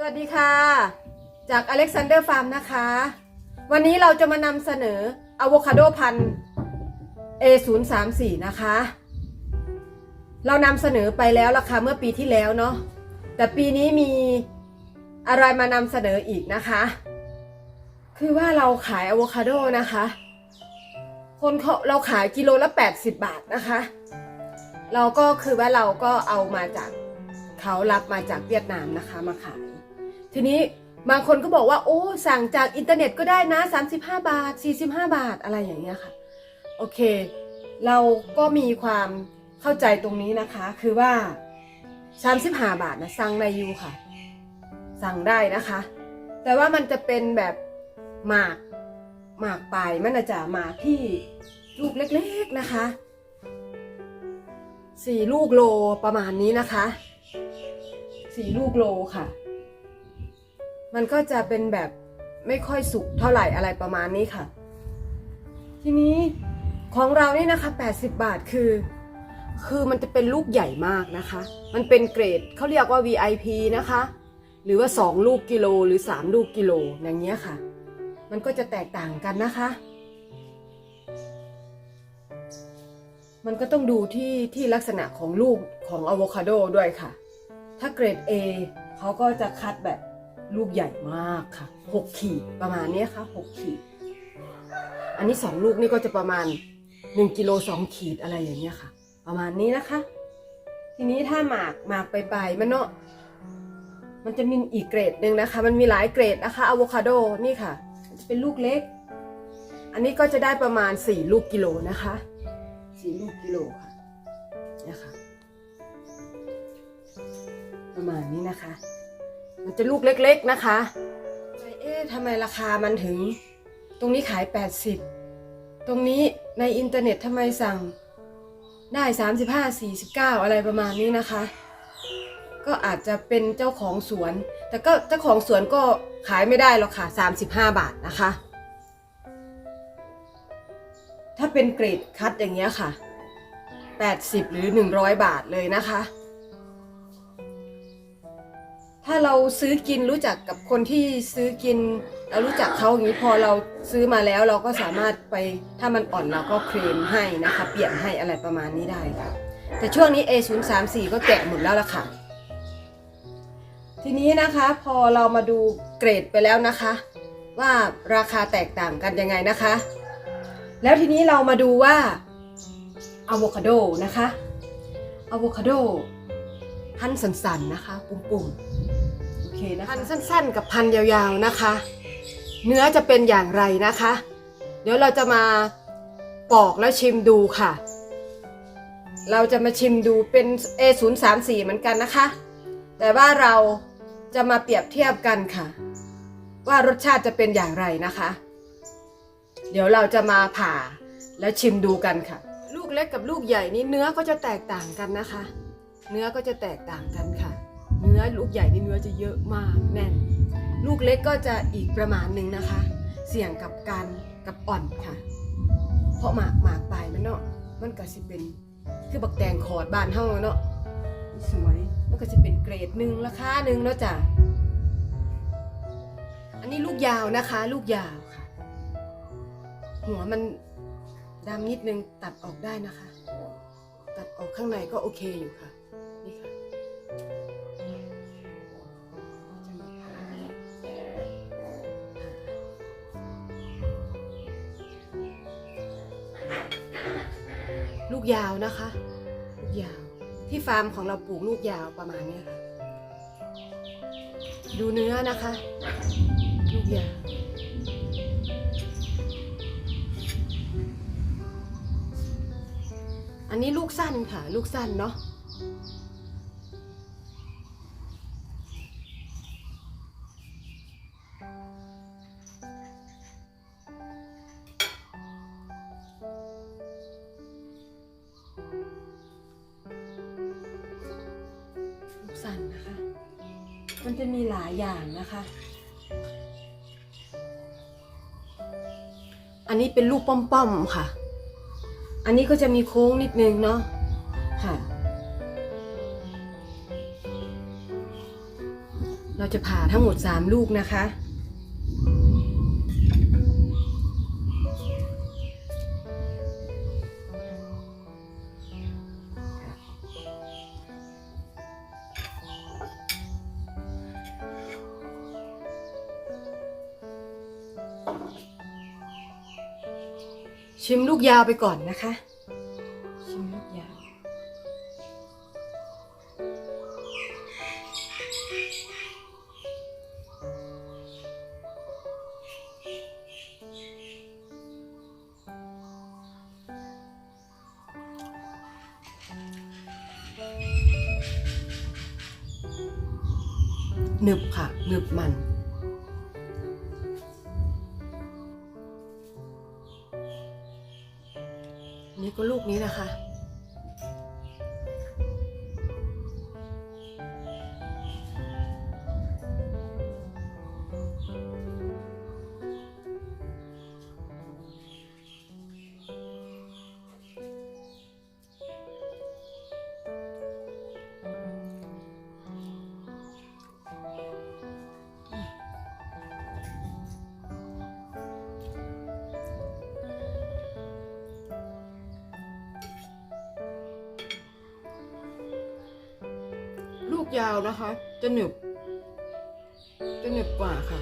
สวัสดีค่ะ จากอเล็กซานเดอร์ฟาร์มนะคะ วันนี้เราจะมานำเสนออะโวคาโดพันธุ์ A034 นะคะ เรานำเสนอไปแล้วราคาเมื่อปีที่แล้วเนาะแต่ปีนี้มีอะไรมานำเสนออีกนะคะ คือว่าเราขายอะโวคาโดนะคะ คนเขาเราขายกิโลละ 80 บาทนะคะ เราก็คือว่าเราก็เอามาจากเขารับมาจากเวียดนามนะคะมาขาย ทีนี้บางคนก็บอกว่าโอ้สั่งจากอินเทอร์เน็ตก็ได้นะ 35 บาท 45 บาทอะไรอย่างเงี้ยค่ะ โอเค เราก็มีความเข้าใจตรงนี้นะคะ คือว่า 35 บาทนะสั่งในยูค่ะ สั่งได้นะคะ แต่ว่ามันจะเป็นแบบหมากหมากปลายมันจจะหมากที่ลูกเล็กๆนะคะสี่ลูกโลประมาณนี้นะคะสี่ลูกโลค่ะ มันก็จะเป็นแบบไม่ค่อยสุกเท่าไหร่อะไรประมาณนี้ค่ะ ทีนี้ของเรานี่นะคะ 80 บาทคือ คือมันจะเป็นลูกใหญ่มากนะคะ มันเป็นเกรดเขาเรียกว่า VIP นะคะ หรือว่า 2 ลูกกิโลหรือ 3 ลูกกิโลอย่างเงี้ยค่ะ มันก็จะแตกต่างกันนะคะ มันก็ต้องดูที่ที่ลักษณะของลูกของอะโวคาโดด้วยค่ะ ถ้าเกรด A เขาก็จะคัดแบบ ลูกใหญ่มากค่ะ6ขีดประมาณนี้ค่ะ6ขีด อันนี้2ลูกนี่ก็จะประมาณ1กิโล2ขีดอะไรอย่างเงี้ยค่ะ ประมาณนี้นะคะ ทีนี้ถ้าหมากหมากไปไปมันเนาะมันจะมีอีกเกรดหนึ่งนะคะ มันมีหลายเกรดนะคะอะโวคาโดนี่ค่ะจะเป็นลูกเล็ก อันนี้ก็จะได้ประมาณ4ลูกกิโลนะคะ4ลูกกิโลค่ะนี่ยค่ะประมาณนี้นะคะ มันจะลูกเล็กๆนะคะเอ๊ะทำไมราคามันถึง ตรงนี้ขาย 80 ตรงนี้ในอินเทอร์เน็ตทำไมสั่งได้ 35 49 อะไรประมาณนี้นะคะ ก็อาจจะเป็นเจ้าของสวน แต่ก็เจ้าของสวนก็ขายไม่ได้หรอกค่ะ 35 บาทนะคะ ถ้าเป็นเกรดคัดอย่างเงี้ยค่ะ 80 หรือ 100 บาทเลยนะคะ ถ้าเราซื้อกินรู้จักกับคนที่ซื้อกินเรารู้จักเขาอย่างนี้พอเราซื้อมาแล้วเราก็สามารถไปถ้ามันอ่อนเราก็เคลมให้นะคะ เปลี่ยนให้อะไรประมาณนี้ได้ค่ะ แต่ช่วงนี้ A034 ก็แกะหมดแล้วล่ะค่ะ ทีนี้นะคะพอเรามาดูเกรดไปแล้วนะคะ ว่าราคาแตกต่างกันยังไงนะคะ แล้วทีนี้เรามาดูว่าอะโวคาโดนะคะอะโวคาโดพันสันๆนะคะ ปุ่มๆ เคนะคะพันสั้นๆ กับพันยาวๆนะคะ เนื้อจะเป็นอย่างไรนะคะ เดี๋ยวเราจะมาปอกแล้วชิมดูค่ะ เราจะมาชิมดูเป็น A034 เหมือนกันนะคะ แต่ว่าเราจะมาเปรียบเทียบกันค่ะ ว่ารสชาติจะเป็นอย่างไรนะคะ เดี๋ยวเราจะมาผ่าแล้วชิมดูกันค่ะ ลูกเล็กกับลูกใหญ่นี่เนื้อก็จะแตกต่างกันนะคะ เนื้อก็จะแตกต่างกันค่ะ เนื้อลูกใหญ่นี่เนื้อจะเยอะมากแน่น ลูกเล็กก็จะอีกประมาณหนึ่งนะคะ เสี่ยงกับการกับอ่อนค่ะ เพราะหมากหมากปลายมันเนาะมันก็สิเป็นคือบักแตงขอดบานเฮาเนาะสวยมันก็จะเป็นเกรดหนึ่งราคาหนึ่งเนาะจ้ะอันนี้ลูกยาวนะคะ ลูกยาวค่ะ หัวมันดำนิดนึงตัดออกได้นะคะ ตัดออกข้างในก็โอเคอยู่ค่ะ ลูกยาวนะคะลูกยาว ที่ฟาร์มของเราปลูกลูกยาวประมาณนี้ค่ะดูเนื้อนะคะ ลูกยาวอันนี้ลูกสั้นค่ะ ลูกสั้นเนาะ มันจะมีหลายอย่างนะคะ อันนี้เป็นลูกป้อมๆค่ะ อันนี้ก็จะมีโค้งนิดนึงเนาะค่ะ เราจะผ่าทั้งหมด3ลูกนะคะ ชิมลูกยาวไปก่อนนะคะ ชิมลูกยาว หนึบค่ะ หนึบมัน นี่ก็ลูกนี้นะคะ ยาวนะคะ จะหนึบ จะหนึบกว่าค่ะ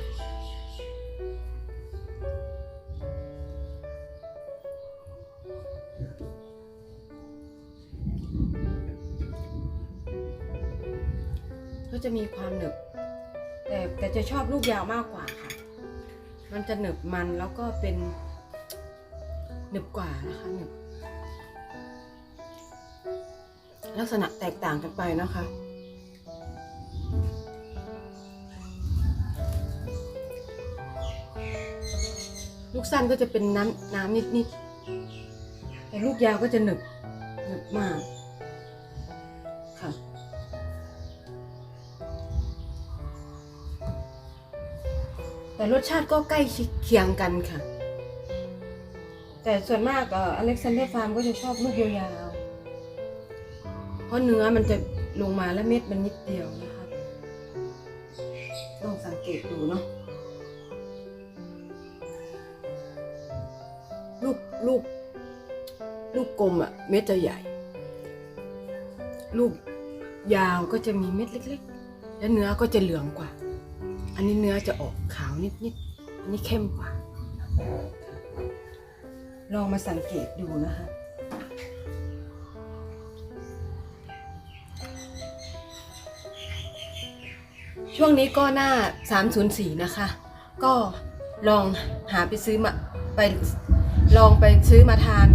ก็จะมีความหนึบ แต่แต่จะชอบลูกยาวมากกว่าค่ะ มันจะหนึบมันแล้วก็เป็นหนึบกว่านะคะหนึบลักษณะแตกต่างกันไปนะคะ ลูกสั้นก็จะเป็นน้ำน้ำนิดๆแต่ลูกยาวก็จะหนึบหนึบมากค่ะแต่รสชาติก็ใกล้เคียงกันค่ะ แต่ส่วนมากอเล็กซานเดอร์ฟาร์มก็จะชอบลูกยาวๆ เพราะเนื้อมันจะลงมาแล้วเม็ดมันนิดเดียวนะคะลองสังเกตดูเนาะ ลูกลูกลูกกลมอะเม็ดจะใหญ่ ลูกยาวก็จะมีเม็ดเล็ก ๆ และเนื้อก็จะเหลืองกว่า อันนี้เนื้อจะออกขาวนิดๆอันนี้เข้มกว่า ลองมาสังเกตดูนะคะช่วงนี้ก็หน้า 304 นะคะ ก็ลองหาไปซื้อมาไป ลองไปซื้อมาทาน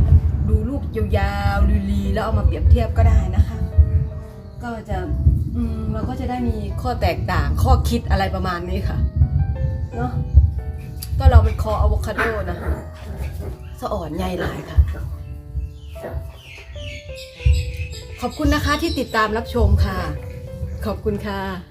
ดูลูกยาวๆลีๆแล้วเอามาเปรียบเทียบก็ได้นะคะ ก็จะมเราก็จะได้มีข้อแตกต่างข้อคิดอะไรประมาณนี้ค่ะเนาะก็เราเป็นคออะโวคาโดนะสะอ่อนใหญ่หลายค่ะ ขอบคุณนะคะที่ติดตามรับชมค่ะ ขอบคุณค่ะ